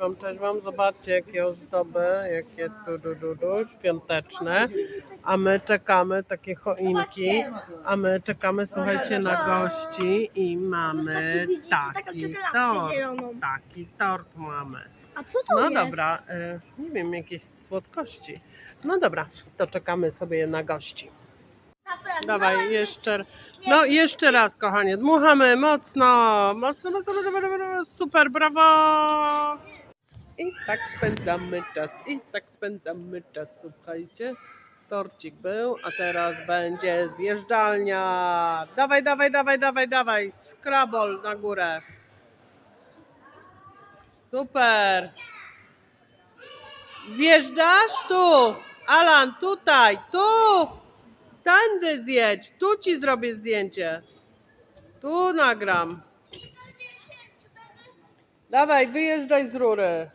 Wam, cześć Wam, zobaczcie jakie ozdoby, jakie tu, du, du, du, świąteczne. A my czekamy, takie choinki, a my czekamy, słuchajcie, na gości i mamy taki tort. Taki tort mamy. A co to No jest? dobra, y, nie wiem, jakieś słodkości. No dobra, to czekamy sobie na gości. Naprawdę, Dawaj, jeszcze, no jeszcze raz, kochanie, dmuchamy mocno, mocno, mocno, mocno, mocno, mocno, super, brawo! I tak spędzamy czas, i tak spędzamy czas, słuchajcie. Torcik był, a teraz będzie zjeżdżalnia. Dawaj, dawaj, dawaj, dawaj, dawaj, skrabol na górę. Super. Zjeżdżasz tu, Alan, tutaj, tu. Tędy zjedź, tu ci zrobię zdjęcie. Tu nagram. Dawaj, wyjeżdżaj z rury.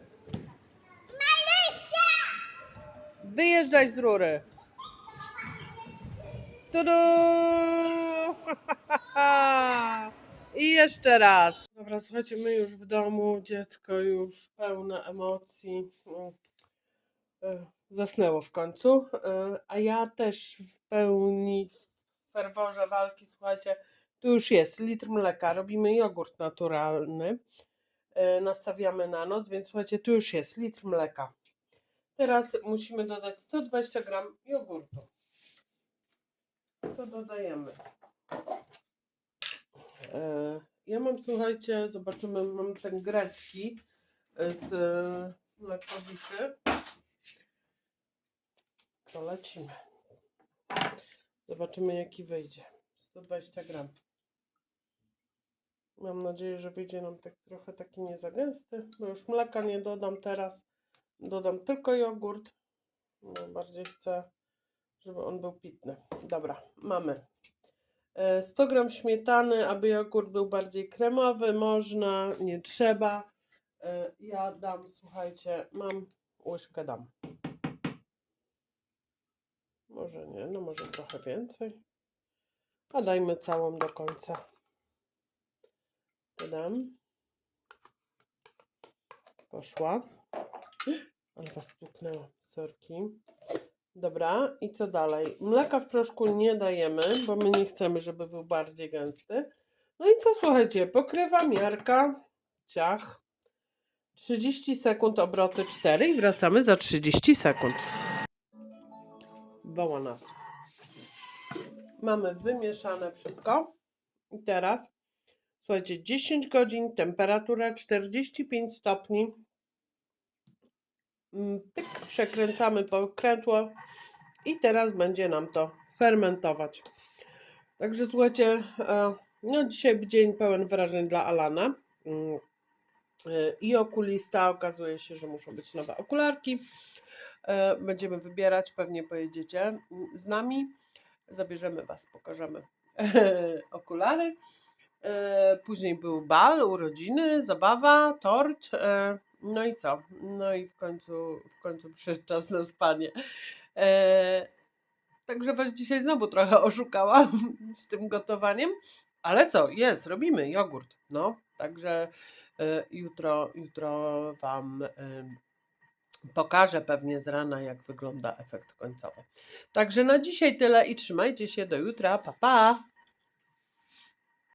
Wyjeżdżaj z rury. Tudu! I jeszcze raz. Dobra, słuchajcie, my już w domu, dziecko już pełne emocji. E, Zasnęło w końcu, e, a ja też w pełni w ferworze walki, słuchajcie, tu już jest litr mleka, robimy jogurt naturalny, e, nastawiamy na noc, więc słuchajcie, tu już jest litr mleka. Teraz musimy dodać 120 gram jogurtu. To dodajemy. E, Ja mam, słuchajcie, zobaczymy, mam ten grecki e, z e, mlekowity. To lecimy. Zobaczymy, jaki wyjdzie. 120 gram. Mam nadzieję, że wyjdzie nam tak trochę taki nie za gęsty, bo już mleka nie dodam teraz. Dodam tylko jogurt. Bardziej chcę, żeby on był pitny. Dobra, mamy. E, 100 gram śmietany, aby jogurt był bardziej kremowy. Można, nie trzeba. E, Ja dam, słuchajcie, mam łyżkę dam. Może nie, no może trochę więcej. A dajmy całą do końca. Dodam. Poszła. Ale was stuknęło. Sorki. Dobra, i co dalej? Mleka w proszku nie dajemy, bo my nie chcemy, żeby był bardziej gęsty. No i co słuchajcie, pokrywa miarka, ciach. 30 sekund, obroty 4 i wracamy za 30 sekund. Woła nas. Mamy wymieszane wszystko. I teraz, słuchajcie, 10 godzin, temperatura 45 stopni. Mm, Pyk, przekręcamy pokrętło i teraz będzie nam to fermentować. Także słuchajcie, e, no dzisiaj dzień pełen wrażeń dla Alana. Mm, e, I okulista, okazuje się, że muszą być nowe okularki. E, Będziemy wybierać, pewnie pojedziecie mm, z nami. Zabierzemy Was, pokażemy okulary. Później był bal, urodziny, zabawa, tort. E, No i co? No i w końcu, w końcu przyszedł czas na spanie. E, Także Was dzisiaj znowu trochę oszukałam z tym gotowaniem. Ale co? Jest, robimy jogurt. No, także e, jutro, jutro Wam em, pokażę pewnie z rana, jak wygląda efekt końcowy. Także na dzisiaj tyle i trzymajcie się do jutra. Pa, pa!